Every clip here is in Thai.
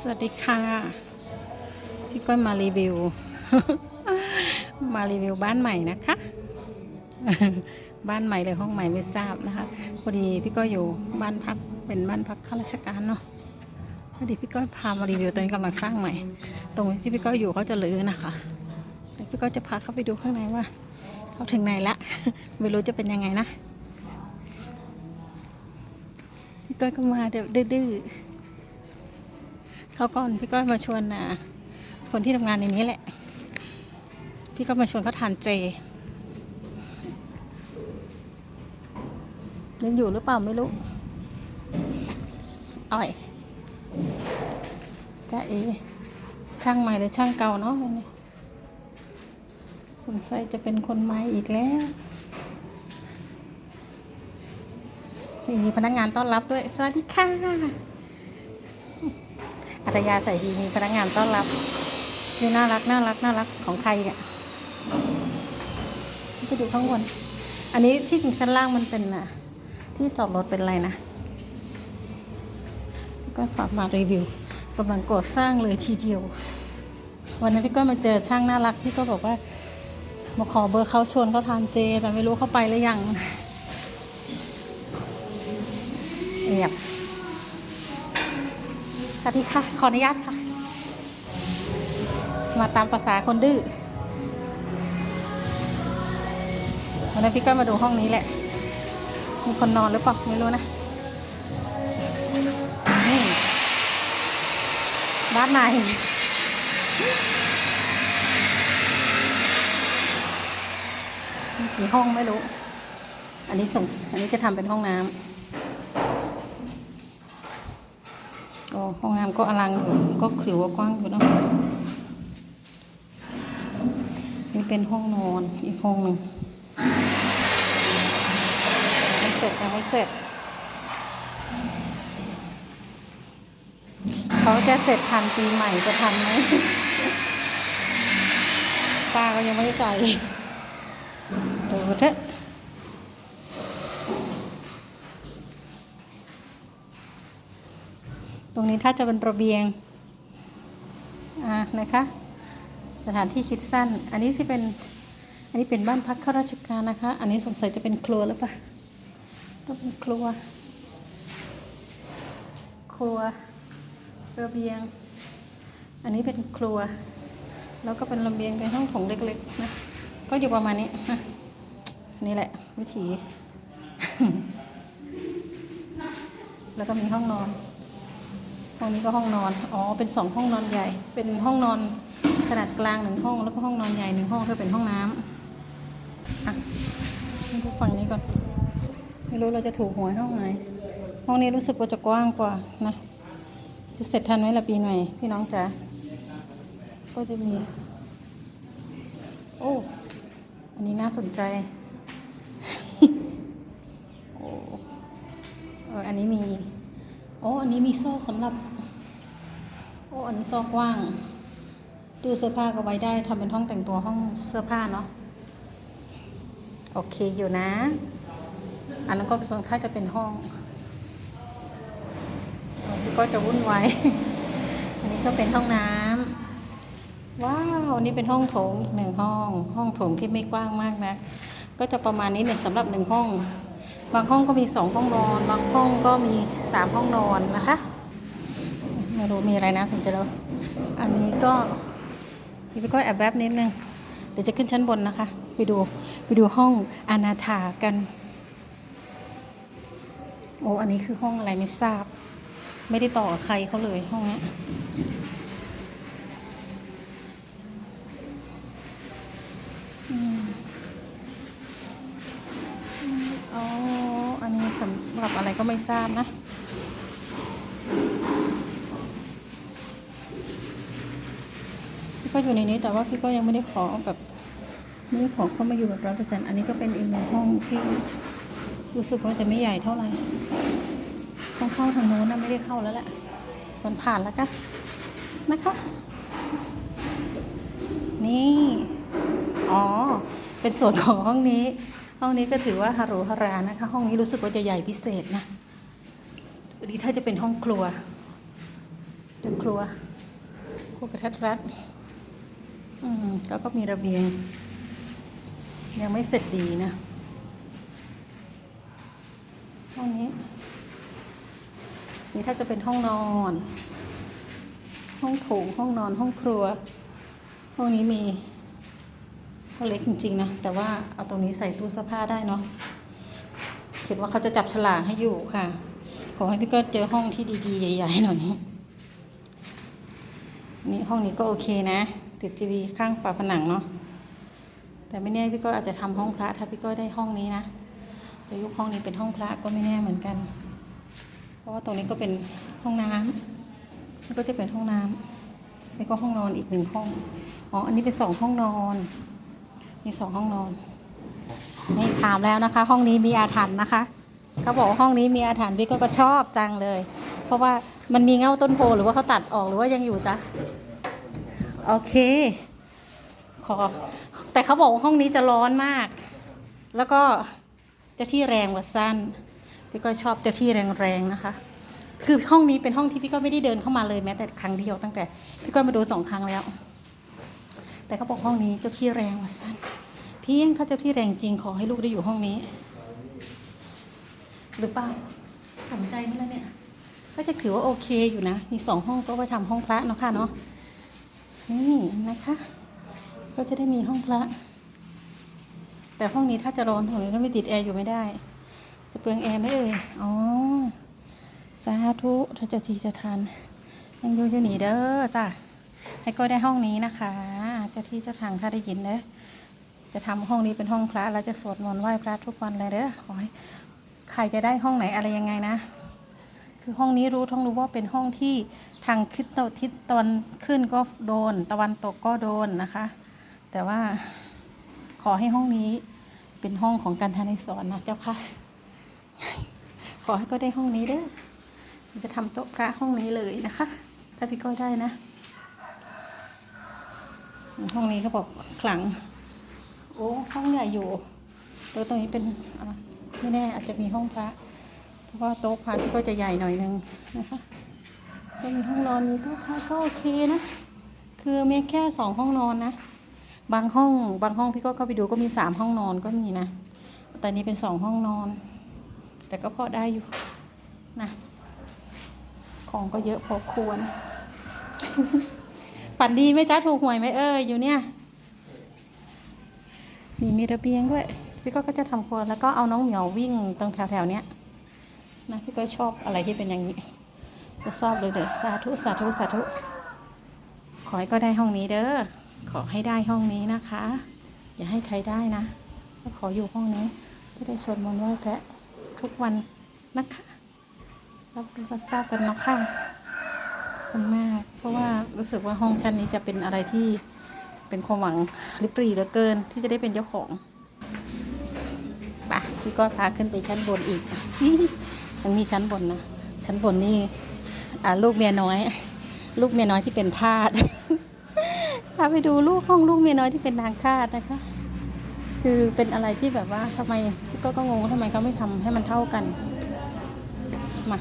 สวัสดีค่ะ พี่ก้อยมารีวิว มารีวิวบ้านใหม่นะคะ บ้านใหม่เลยห้องใหม่ไม่ทราบนะคะพอดีพี่ก้อยอยู่บ้านพักเป็นบ้านพักข้าราชการเนาะพอดีพี่ก้อยพามารีวิวตอนนี้กำลังสร้างใหม่ ตรงที่พี่ก้อยอยู่เขาจะรื้อนะคะเดี๋ยวพี่ก้อยจะพาเข้าไปดูข้างในว่าเขาถึงไหนละไม่รู้จะเป็นยังไงนะพี่ก้อยก็มาเดี๋ยวดื้อ เขาก่อนพี่ก้อยมาชวนนะคนที่ทำงานในนี้แหละ พี่ก็มาชวนเขาทานเจยังอยู่หรือเปล่าไม่รู้อ่อยจ้าเอช่างใหม่หรือช่างเก่าเนาะอะไรเนี่ยสงสัยจะเป็นคนใหม่อีกแล้วนี่มีพนักงานต้อนรับด้วย สวัสดีค่ะ ตยาใส่ดีมีพนักงานต้อนรับนี่น่ารักน่ารักน่ารักของใครเนี่ยไปดูข้างบน อันนี้ที่จริงชั้นล่างมันเป็นอะที่จอดรถเป็นอะไรนะ ก็ฝากมารีวิวกำลังก่อสร้างเลยทีเดียว วันนั้นพี่ก็มาเจอช่างน่ารักพี่ก็บอกว่ามาขอเบอร์เขาชวนเขาทานเจ แต่ไม่รู้เขาไปหรือยังเงียบ วัสดีค่ะ ขออนุญาตค่ะ มาตามภาษาคนดื้อวันนี้พี่ก็มาดูห้องนี้แหละ มีคนนอนหรือเปล่าไม่รู้นะ นี่บ้านใหม่มีกี่ห้องไม่รู้ อันนี้ส่ง อันนี้จะทำเป็นห้องน้ำ ห้องน้ำก็อลังอยู่ก็ถือว่ากว้างอยู่นะนี่เป็นห้องนอนอีกห้องหนึ่งไม่เสร็จยังไม่เสร็จเขาจะเสร็จทันปีใหม่จะทันไหมป้าก็ยังไม่ได้ใจดูเถอะ ตรงนี้ถ้าจะเป็นระเบียง อ่านะคะ สถานที่คิดสั้น อันนี้ที่เป็น อันนี้เป็นบ้านพักข้าราชการนะคะ อันนี้สงสัยจะเป็นครัวหรือเปล่าต้องเป็นครัว ครัว ระเบียง อันนี้เป็นครัว แล้วก็เป็นระเบียงเป็นห้องโถงเล็กๆนะ ก็อยู่ประมาณนี้นะนี่แหละ วิถี แล้วก็มีห้องนอน ห้องนี้ก็ห้องนอน อ๋อ เป็นสองห้องนอนใหญ่ เป็นห้องนอนขนาดกลางหนึ่งห้อง แล้วก็ห้องนอนใหญ่หนึ่งห้องเพื่อเป็นห้องน้ำอะมาดูฝั่งนี้ก่อน ไม่รู้เราจะถูกหวยห้องไหน ห้องนี้รู้สึกว่าจะกว้างกว่านะ จะเสร็จทันไหมละปีใหม่พี่น้องจ๋า ก็จะมี โอ้ อันนี้น่าสนใจ โอ้เอออันนี้มี อ้อันนี้มีโซ่สำหรับ โอ้อันนี้ซ่กกว้าง ตู้เสื้อผ้าก็ไว้ได้ทำเป็นห้องแต่งตัวห้องเสื้อผ้าเนาะ โอเคอยู่นะ อันนั้นก็เป็นถ้าจะเป็นห้องอ๋อก็จะวุ่นวาย อันนี้ก็เป็นห้องน้ำ ว้าว อันนี้เป็นห้องโถงอีกหนึ่งห้อง ห้องโถงที่ไม่กว้างมากนะ ก็จะประมาณนี้หนึ่งสำหรับหนึ่งห้อง บางห้องก็มีสองห้องนอน บางห้องก็มีสามห้องนอนนะคะไม่รู้มีอะไรนะสนใจแล้วอันนี้ก็นี่พี่ก็แอบแวบนิดนึง เดี๋ยวจะขึ้นชั้นบนนะคะ ไปดูไปดูห้องอนาถากัน โอ้อันนี้คือห้องอะไรไม่ทราบ ไม่ได้ต่อใครเขาเลยห้องนี้ยอืม อ๋อ อันนี้สำหรับอะไร ก็ไม่ทราบนะพี่ก็อยู่ในนี้แต่ว่าพี่ก็ยังไม่ได้ขอแบบไม่ได้ขอเข้ามาอยู่แบบร้อยเปอร์เซ็นต์อันนี้ก็เป็นอีกหนึ่งห้องที่รู้สึกว่าจะไม่ใหญ่เท่าไหร่ต้องเข้าทางโน้นนะไม่ได้เข้าแล้วแหละมันผ่านแล้วกันนะคะ นี่ อ๋อ เป็นส่วนของห้องนี้ ห้องนี้ก็ถือว่าฮารุฮารานะคะ ห้องนี้รู้สึกว่าจะใหญ่พิเศษนะวันนี้ถ้าจะเป็นห้องครัวดูเป็นครัวครัวกระทัดรัดอืมแล้วก็มีระเบียง ยังไม่เสร็จดีนะ ห้องนี้ นี่ถ้าจะเป็นห้องนอน ห้องโถงห้องนอนห้องครัว ห้องนี้มี ก็เล็กจริงๆนะ แต่ว่าเอาตรงนี้ใส่ตู้เสื้อผ้าได้เนาะคิดว่าเขาจะจับฉลากให้อยู่ค่ะ ขอให้พี่ก็เจอห้องที่ดีๆ ใหญ่ๆหน่อยนี้นี่ห้องนี้ก็โอเคนะ ติดทีวีข้างฝาผนังเนาะแต่ไม่แน่พี่ก็อาจจะทำห้องพระถ้าพี่ก็ได้ห้องนี้นะจะยุคห้องนี้เป็นห้องพระก็ไม่แน่เหมือนกัน เพราะว่าตรงนี้ก็เป็นห้องน้ำแล้วก็จะเป็นห้องน้ำแล้วก็ห้องนอนอีกหนึ่งห้องอ๋ออันนี้เป็นสองห้องนอน มีสองห้องนอนนี่ถามแล้วนะคะ ห้องนี้มีอาถรรพ์นะคะเขาบอกห้องนี้มีอาถรรพ์พี่ก็ก็ชอบจังเลย เพราะว่ามันมีเงาต้นโพหรือว่าเขาตัดออกหรือว่ายังอยู่จ๊ะโอเค ขอ แต่เขาบอกว่าห้องนี้จะร้อนมาก แล้วก็เจ้าที่แรงกว่าสั้นพี่ก็ชอบเจ้าที่แรงๆนะคะ คือห้องนี้เป็นห้องที่พี่ก็ไม่ได้เดินเข้ามาเลยแม้แต่ครั้งเดียวตั้งแต่พี่ก็มาดูสองครั้งแล้ว แต่เขาบอกห้องนี้เจ้าที่แรงกว่าสั้นเพียงถ้าเจ้าที่แรงจริงขอให้ลูกได้อยู่ห้องนี้ หรือเปล่าสนใจไหมล่ะเนี่ย ก็จะถือว่าโอเคอยู่นะ มีสองห้องก็ไว้ทำห้องพระเนาะค่ะเนาะนี่นะคะ ก็จะได้มีห้องพระ แต่ห้องนี้ถ้าจะร้อนตรงนี้ถ้าไม่ติดแอร์อยู่ไม่ได้จะเปลืองแอร์ไหมเอ่ยอ๋อสาธุถ้าจะทีจะทานยังอยู่จะหนีเด้อจ้ะ ให้ก็ได้ห้องนี้นะคะ เจ้าที่เจ้าทางถ้าได้ยินเด้อจะทำห้องนี้เป็นห้องพระแล้วจะสวดมนต์ไหว้พระทุกวันเลยเด้อขอให้ใครจะได้ห้องไหนอะไรยังไงนะ คือห้องนี้รู้ท้องรู้ว่าเป็นห้องที่ทางทิศตะทิศตะวันขึ้นก็โดน ตะวันตกก็โดนนะคะ แต่ว่าขอให้ห้องนี้เป็นห้องของการทานในสอนนะเจ้าค่ะ ขอให้ก็ได้ห้องนี้เด้อจะทำโต๊ะพระห้องนี้เลยนะคะ ถ้าพี่ก้อยได้นะ ห้องนี้เขาบอกขลัง โอ้ห้องใหญ่อยู่แล้วตรงนี้เป็นไม่แน่อาจจะมีห้องพระ เพราะว่าโต๊ะพระพี่ก็จะใหญ่หน่อยนึงนะคะก็มีห้องนอนมีโต๊ะพระก็โอเคนะคือมีแค่สองห้องนอนนะ บางห้องบางห้องพี่ก็เข้าไปดูก็มีสามห้องนอนก็มีนะ แต่นี้เป็นสองห้องนอน แต่ก็พอได้อยู่นะของก็เยอะพอควร ฝันดีไหมจ๊ะถูกหวยไหมเอ่ยอยู่เนี่ยมีมีระเบียงด้วย พี่ก็ก็จะทำครัวแล้วก็เอาน้องเหมียววิ่งตรงแถวๆเนี้ยนะพี่ก็ชอบอะไรที่เป็นอย่างนี้ก็ชอบเลยเด้อสาธุสาธุสาธุขอให้ก็ได้ห้องนี้เด้อขอให้ได้ห้องนี้นะคะ อย่าให้ใครได้นะก็ขออยู่ห้องนี้จะได้สวดมนต์ไหว้พระทุกวันนะคะรับรู้รับทราบกันเนาะค่ะ คุณมาก เพราะว่ารู้สึกว่าห้องชั้นนี้จะเป็นอะไรที่เป็นความหวังริบรีเหลือเกินที่จะได้เป็นเจ้าของไปพี่ก็พาขึ้นไปชั้นบนอีกยังมีชั้นบนนะชั้นบนนี่อ่าลูกเมียน้อย ลูกเมียน้อยที่เป็นทาสพาไปดูลูกห้องลูกเมียน้อยที่เป็นนางทาสนะคะ คือเป็นอะไรที่แบบว่าทำไมพี่ก็ก็งงว่าทำไมเขาไม่ทำให้มันเท่ากันมา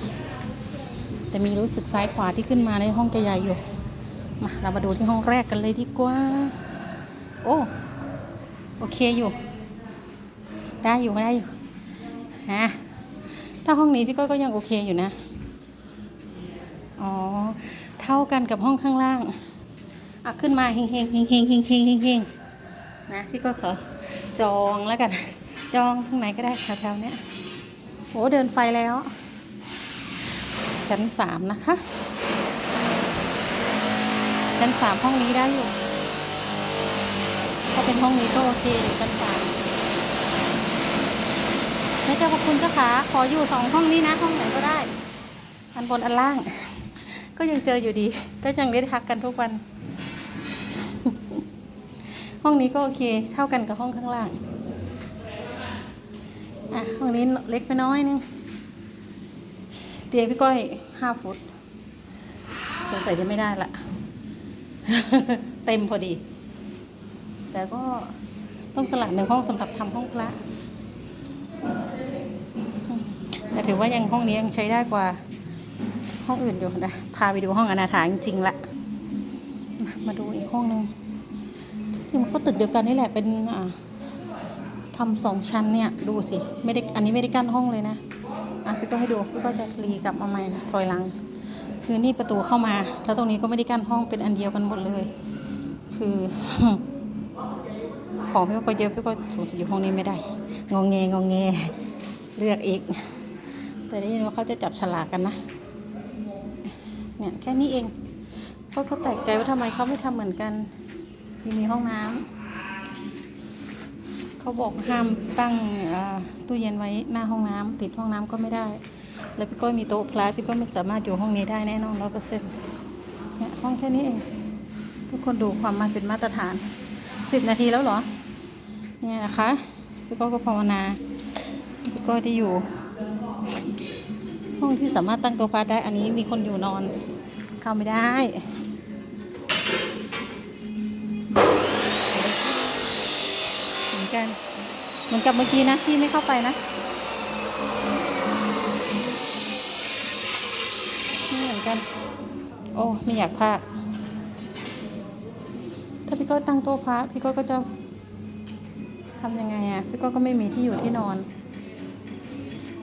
จะมีรู้สึกซ้ายขวาที่ขึ้นมาในห้องใหญ่ๆอยู่ มาเรามาดูที่ห้องแรกกันเลยดีกว่า โอ้โอเคอยู่ ได้อยู่ได้อยู่ฮะถ้าห้องนี้พี่ก้อยก็ยังโอเคอยู่นะ อ๋อ เท่ากันกับห้องข้างล่าง อะ ขึ้นมาเฮงเฮงเฮงเฮงเฮงเฮงเฮงนะ พี่ก็ขอจองแล้วกัน จองตรงไหนก็ได้แถวๆเนี้ยโอ้เดินไฟแล้ว ชั้นสามนะคะ ชั้นสามห้องนี้ได้อยู่ ถ้าเป็นห้องนี้ก็โอเคอยู่ชั้นสามแม่เจ้าพระคุณเจ้าขาขออยู่สองห้องนี้นะ ห้องไหนก็ได้ อันบนอันล่าง ก็ยังเจออยู่ดี ก็ยังได้ทักกันทุกวัน ห้องนี้ก็โอเค เท่ากันกับห้องข้างล่าง อะ ห้องนี้เล็กไปน้อยนึง เตียงพี่ก้อยห้าฟุตสงสัยจะไม่ได้ละ เต็มพอดี แต่ก็ต้องสลับหนึ่งห้องสำหรับทำห้องพระแต่ถือว่ายังห้องนี้ยังใช้ได้กว่าห้องอื่นอยู่นะ พาไปดูห้องอนาถาจริงๆละ มาดูอีกห้องหนึ่งที่มันก็ตึกเดียวกันนี่แหละเป็นทำสองชั้นเนี่ย ดูสิ ไม่ได้ อันนี้ไม่ได้กั้นห้องเลยนะ อะพี่ก็ให้ดูพี่ก็จะรีกลับมาใหม่นะถอยหลัง คือนี่ประตูเข้ามา แล้วตรงนี้ก็ไม่ได้กั้นห้องเป็นอันเดียวกันหมดเลย คือ ของพี่ก็เยอะพี่ก็สงสัยอยู่ห้องนี้ไม่ได้ งองแงงองแงเลือกอีก แต่ได้ยินว่าเขาจะจับฉลากกันนะ เนี่ยแค่นี้เองเขาก็แปลกใจว่าทำไมเขาไม่ทำเหมือนกันมีมีห้องน้ำ เขาบอกห้ามตั้งตู้เย็นไว้หน้าห้องน้ำติดห้องน้ำก็ไม่ได้ แล้วพี่ก้อยมีโต๊ะพลาพี่ก็ไม่สามารถอยู่ห้องนี้ได้แน่นอนร้อยเปอร์เซ็นต์เนี่ยห้องแค่นี้เองทุกคนดูความมาเป็นมาตรฐานสิบนาทีแล้วเหรอ เนี่ยนะคะพี่ก้อยก็ภาวนาพี่ก้อยได้อยู่ ห้องที่สามารถตั้งโต๊ะพลาได้อันนี้มีคนอยู่นอน เข้าไม่ได้ กัน เหมือนกับเมื่อกี้นะพี่ไม่เข้าไปนะไม่เหมือนกัน โอ้ไม่อยากพาถ้าพี่ก้อยตั้งโต๊ะพระพี่ก้อยก็จะทำยังไงอะพี่ก้อยก็ไม่มีที่อยู่ที่นอน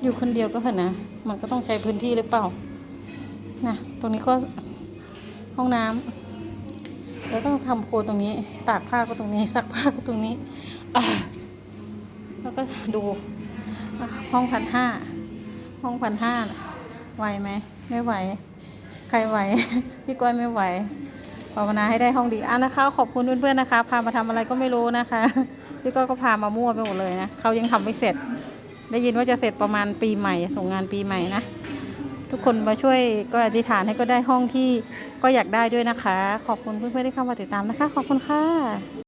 อยู่คนเดียวก็เถอะนะมันก็ต้องใช้พื้นที่หรือเปล่านะตรงนี้ก็ห้องน้ำแล้วต้องทำโคตรงนี้ ตากผ้าก็ตรงนี้ซักผ้าก็ตรงนี้ แล้วก็ดูห้องพันห้าห้องพันห้าไหวไหมไม่ไหว ใครไหว พี่ก้อยไม่ไหวภาวนาให้ได้ห้องดีอะนะคะขอบคุณเพื่อนๆนะคะ พามาทำอะไรก็ไม่รู้นะคะ พี่ก้อยก็พามามั่วไปหมดเลยนะเขายังทำไม่เสร็จ ได้ยินว่าจะเสร็จประมาณปีใหม่ ส่งงานปีใหม่นะทุกคนมาช่วยก็อธิษฐานให้ก็ได้ห้องที่ก็อยากได้ด้วยนะคะ ขอบคุณเพื่อนๆที่เข้ามาติดตามนะคะ ขอบคุณค่ะ